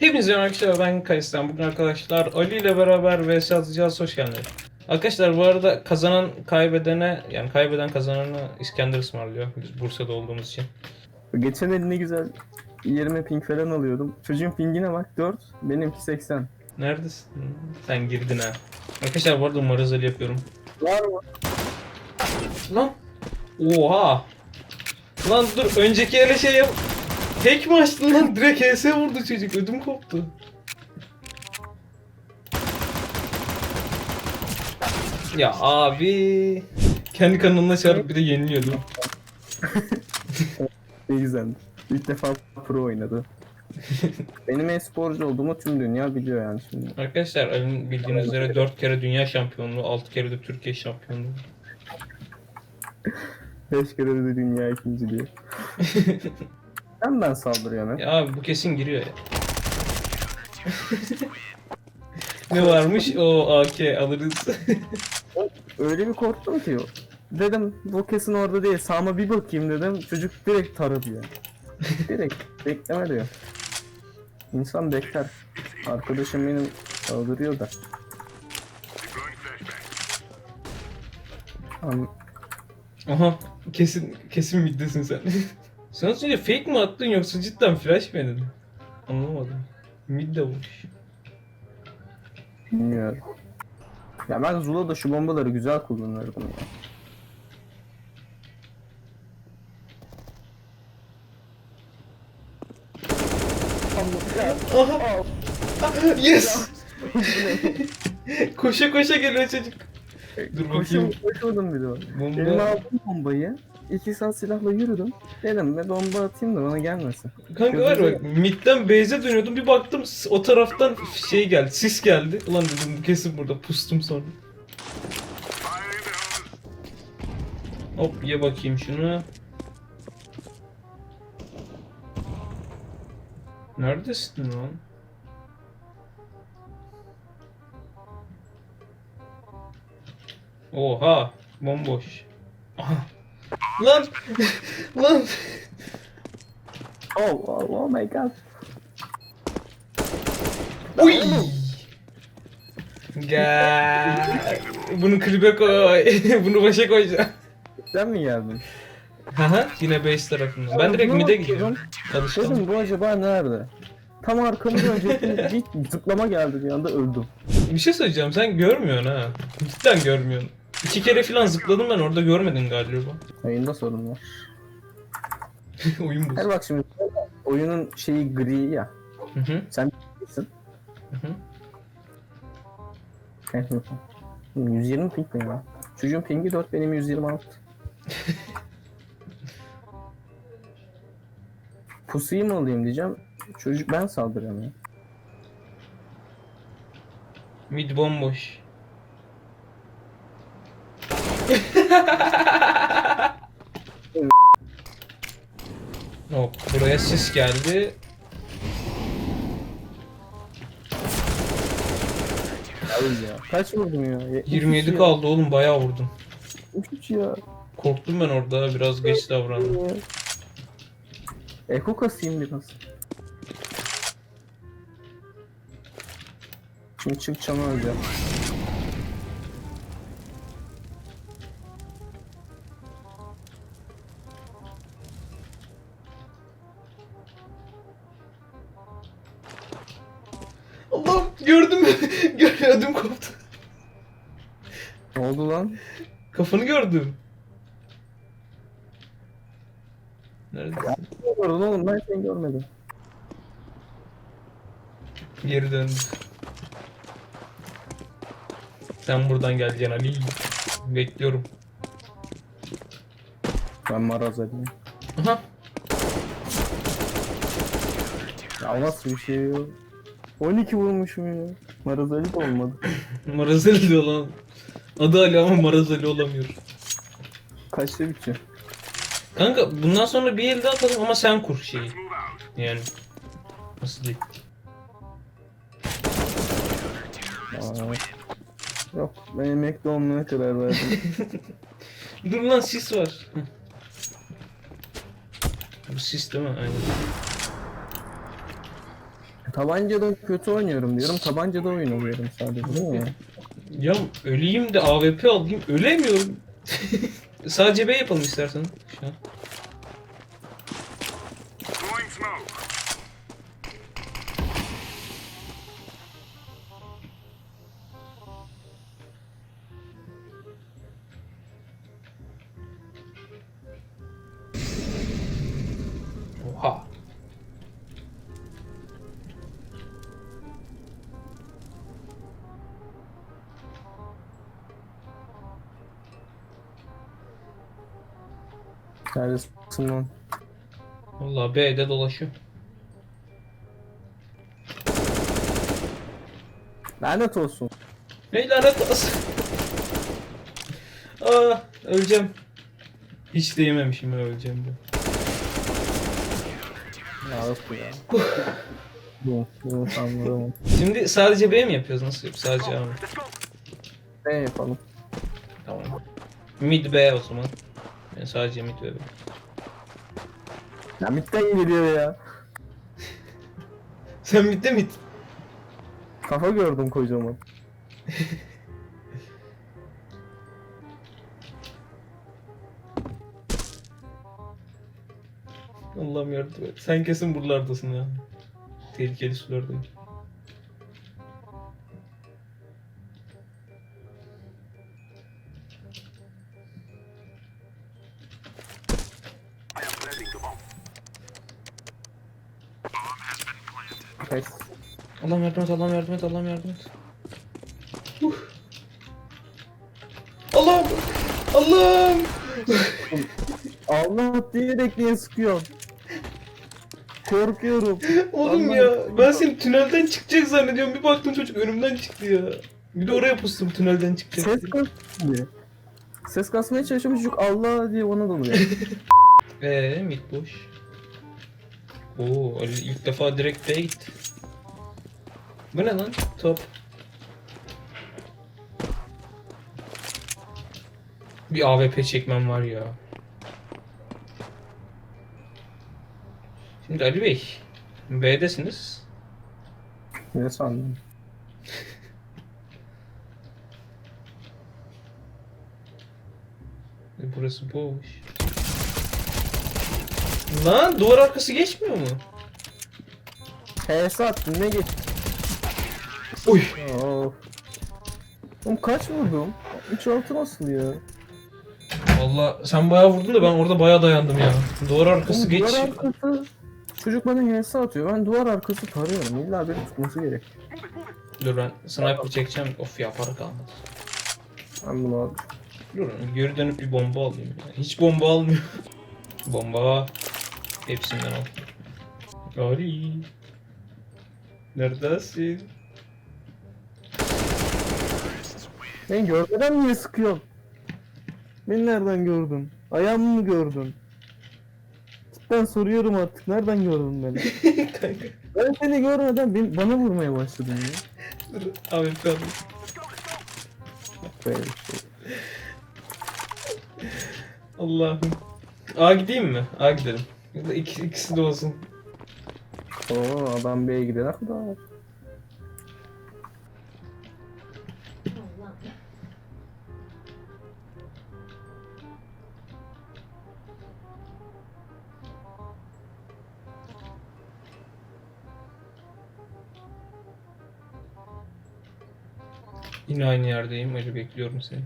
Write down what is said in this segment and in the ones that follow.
Hepinize merhaba arkadaşlar ben Kayıstan. Bugün arkadaşlar Ali ile beraber vs atacağız. Hoş geldiniz. Arkadaşlar bu arada kazanan kaybedene yani kaybeden kazananı İskender ısmarlıyor. Biz Bursa'da olduğumuz için. Geçen el ne güzel 20 ping falan alıyordum. Çocuğun pingine bak 4, benimki 80. Neredesin? Sen girdin ha. Arkadaşlar bu arada marazali yapıyorum. Var mı? Lan. Oha. Lan dur önceki ele şey yap. Hack mi açtın lan? Direkt HS vurdu çocuk. Ödüm koptu. Ya abi. Kendi kanalına çağırıp bir de yeniliyordu. Ne güzeldi. İlk defa pro oynadı. Benim e-sporcu olduğumu tüm dünya biliyor yani şimdi. Arkadaşlar Ali'nin bildiğiniz üzere 4 kere dünya şampiyonluğu, 6 kere de Türkiye şampiyonluğu. 5 kere de dünya ikinci diyor. Sen ben saldırıyorum hep. Ya abi bu kesin giriyor ya. ne varmış? O AK alırız. Öyle bir korktum ki. Dedim bu kesin orada değil. Sağıma bir bakayım dedim. Çocuk direkt taradı ya. direkt. Bekleme diyor. İnsan bekler. Arkadaşım benim saldırıyor da. Aha kesin kesin middesin sen. sen az önce fake mi attın yoksa cidden flash mı yedin? Anlamadım. Mid de vurmuş. Bilmiyorum. Ya ben Zula'da şu bombaları güzel kullanırdım ya. Aha! Yes! koşa koşa geliyor çocuk. Dur bakayım. Koşum, koşmadım bir de. Bomba. aldım bombayı. İki saat silahla yürüdüm. Dedim be bomba atayım da bana gelmesin. Kanka var ya, bak midden base'e dönüyordum bir baktım s- o taraftan şey geldi sis geldi. Ulan dedim bu kesin burada pustum sonra. Hop ye bakayım şunu. Neredesin lan? Oha bomboş. Aha. Lan lan Oh, oh, oh my god. Uy. Gel. Bunu klibe koy. Bunu başa koyacağım. Sen mi geldin? Haha yine base tarafında. Ben direkt mid'e gidiyorum. Dedim bu acaba nerede? Tam arkamda önceki bir zıplama geldi bir anda öldüm. Bir şey söyleyeceğim sen görmüyorsun ha. Cidden görmüyorsun. İki kere falan zıpladım ben orada görmedin galiba. Oyunda sorun var. Oyun Her bu. bak şimdi oyunun şeyi gri ya. Hı hı. Sen bilirsin. Hı hı. Evet, hı hı. 120 ping mi ya? Çocuğun pingi 4 benim 126. Pusuyu mu alayım diyeceğim. Çocuk ben saldırıyorum ya. Mid bomboş. Hop buraya sis geldi. Hayır ya. Kaç vurdum ya? 73 27 ya. kaldı oğlum bayağı vurdum. 73 ya. Korktum ben orada biraz geç davrandım. Eko kasayım biraz. Şimdi çıkacağım öleceğim. Kafanı gördüm. Neredesin? Ne gördün oğlum ben seni görmedim. Geri döndü. Sen buradan geleceksin Ali. Bekliyorum. Ben maraz edeyim. Aha. Ya o nasıl bir şey ya? 12 vurmuşum ya. Maraz Ali de olmadı. Marazeli diyor lan. Adı Ali ama Marazeli olamıyor. Kaçta bitiyor? Kanka bundan sonra bir elde atalım ama sen kur şeyi. Yani. Nasıl? Aa. Yok ben emekli olmaya karar verdim. Dur lan sis var. Hı. Bu sis değil mi? Aynen. Tabancada kötü oynuyorum diyorum. Tabancada oyun oluyorum sadece değil mi? Ya öleyim de AWP alayım. Ölemiyorum. Sadece B yapalım istersen. Şu an. Neredesin lan? Vallahi B'de dolaşıyor. Lanet olsun. Ne lanet olsun. Aa, öleceğim. Hiç de yememişim ben öleceğim diye. Ya nasıl ya? Bu, bu sanırım. Şimdi sadece B mi yapıyoruz? Nasıl yapıyoruz? Sadece A mı? Ne yapalım? Tamam. Mid B o zaman. Yani sadece mid ve. Ya midden geliyor ya. Sen midde mid. Kafa gördüm kocaman. Allah'ım yardım et. Sen kesin buralardasın ya. Tehlikeli sulardayım. Pes. Allah'ım yardım et, Allah'ım yardım et, Allah'ım yardım et. Huh. Allah'ım! Allah'ım! Allah diyerek niye sıkıyor? Korkuyorum. Oğlum Allah'ım. ya ben seni tünelden çıkacak zannediyorum. Bir baktım çocuk önümden çıktı ya. Bir de oraya pustum tünelden çıkacak. Ses kasmıyor. Ses kasmaya çalışıyor çocuk Allah diye ona dalıyor. Eee mid boş. Oo Ali ilk defa direkt B'ye gitti. Bu ne lan? Top. Bir AWP çekmem var ya. Şimdi Ali Bey, B'desiniz. ne sandın? Burası boş. Lan duvar arkası geçmiyor mu? HS attın ne geç? Uy. Of. Oğlum kaç vurdum? 66 nasıl ya? Valla sen bayağı vurdun da ben orada bayağı dayandım ya. Duvar arkası Oğlum, geç. Duvar arkası Çocuk bana HS atıyor. Ben duvar arkası tarıyorum. İlla beni tutması gerek. Dur ben sniper çekeceğim. Of ya para kalmadı. Ben bunu aldım. Dur ben geri dönüp bir bomba alayım. ya. Hiç bomba almıyor. bomba. Hepsinden al. Ali. Neredesin? Beni görmeden niye sıkıyorsun? Beni nereden gördün? Ayağımı mı gördün? Ben soruyorum artık. Nereden gördün beni? Kanka. ben seni görmeden beni, bana vurmaya başladın ya. Dur abi ben. Böyle bir şey. Allah'ım. A gideyim mi? A gidelim. Ya da iki, ikisi de olsun. Oo adam B'ye gidene kadar. Yine aynı yerdeyim. Öyle bekliyorum seni.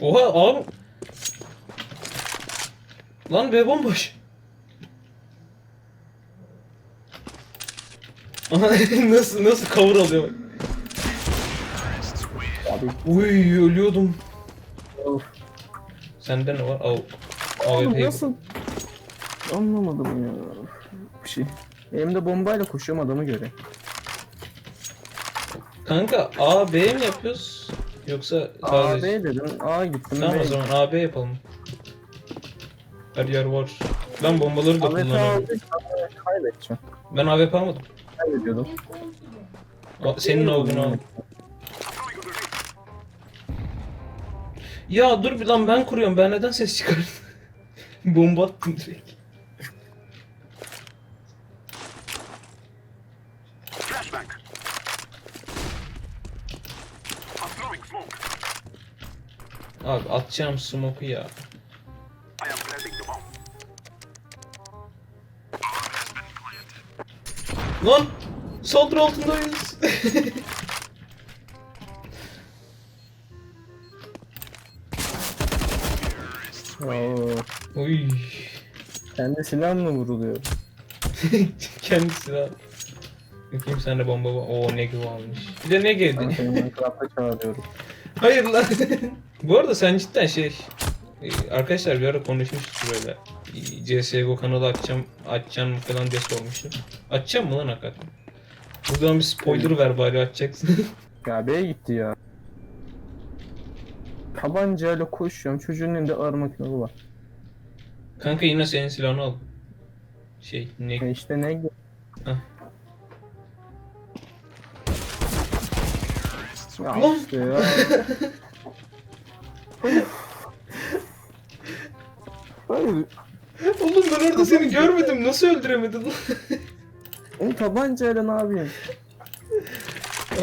Oha abi. Lan be bomboş. Nasıl nasıl cover alıyor bak. Abi Uy ölüyordum. of. Sende ne var? Av. Oğlum nasıl? Anlamadım ya. Bir şey. Elimde bombayla koşuyorum adamı göre. Kanka A B mi yapıyoruz? Yoksa A, sadece... B dedim. A gittim. Tamam B o zaman A B yapalım. Her yer var. Ben bombaları da kullanıyorum. Ben AWP almadım. Kaybediyordum. Senin avını aldım. Ya dur bir lan ben kuruyorum. Ben neden ses çıkardım? Bomba attım direkt. Abi atacağım smoke'u ya. Lan! Saldırı altındayız. Oo, Uy. kendi silahımla vuruluyor. Kendisi lan. Bakayım sende bomba var. Oo ne gibi almış. Bir de ne geldi? Ben seni Minecraft'a çağırıyorum. Hayır lan. Bu arada sen cidden şey... e, Arkadaşlar bir ara konuşmuştuk böyle. CSGO kanalı açacağım, açacağım mı falan diye sormuştum. Açacağım mı lan hakikaten? Buradan bir spoiler ver bari açacaksın. Ya B'ye gitti ya. Tabancayla koşuyorum. Çocuğun elinde ağır makinalı var. Kanka yine senin silahını al. Şey ne? E işte ne? Hah. Ya işte ya. Hayır. Oğlum ben orada seni görmedim. Nasıl öldüremedin lan? Onu tabancayla ne yapayım?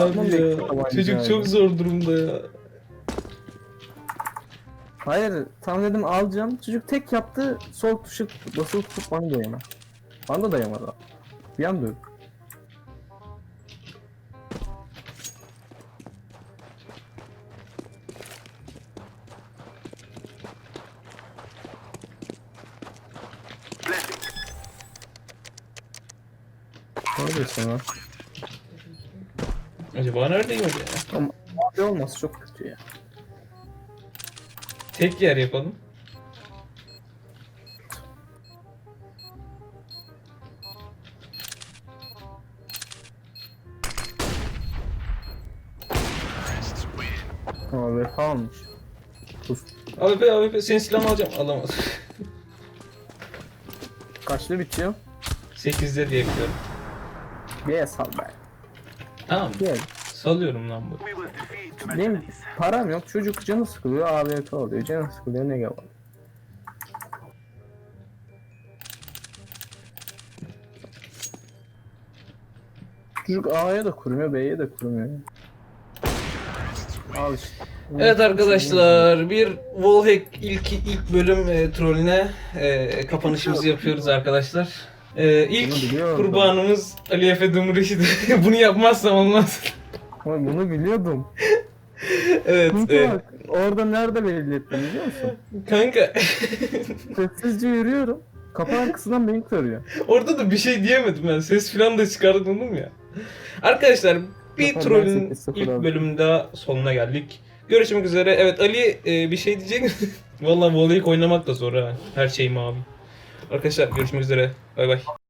Abi ya. Tabanca Çocuk abi. çok zor durumda ya. Hayır tam dedim alacağım. Çocuk tek yaptı sol tuşu basılı tutup bana dayama. Bana da dayamadı. Bir anda öldü. Diyorsun lan? Acaba neredeyim ya? Ama abi olması çok kötü ya. Tek yer yapalım. Abi kalmış. Sus. AWP AWP senin silahını alacağım. Alamaz. Kaçta bitiyor? 8'de diye biliyorum. Bir sal be. Tamam. Gel. Salıyorum lan bu. Benim param yok. Çocuk canı sıkılıyor. AWP oluyor. Canı sıkılıyor. Ne var? Çocuk A'ya da kurmuyor, B'ye de kurmuyor. Al işte. Evet arkadaşlar bir Wallhack ilk ilk bölüm e, trollüne e, kapanışımızı yapıyoruz arkadaşlar. E, Bunu ilk biliyordum. kurbanımız Ali Efe Dumriş'ti. Bunu yapmazsam olmaz. Ama bunu biliyordum. evet. Çünkü e, bak orada nerede belli ettim biliyor musun? kanka Sessizce yürüyorum. Kapı arkasından beni tarıyor. orada da bir şey diyemedim ben. Ses falan da çıkardım ya. Arkadaşlar bir trollün 8-0 ilk aldım. bölümünde daha sonuna geldik. Görüşmek üzere. Evet Ali e, bir şey diyecek misin? Vallahi Wallhack oynamak da zor ha. Her şey mavi. Arkadaşlar görüşmek üzere. Bay bay.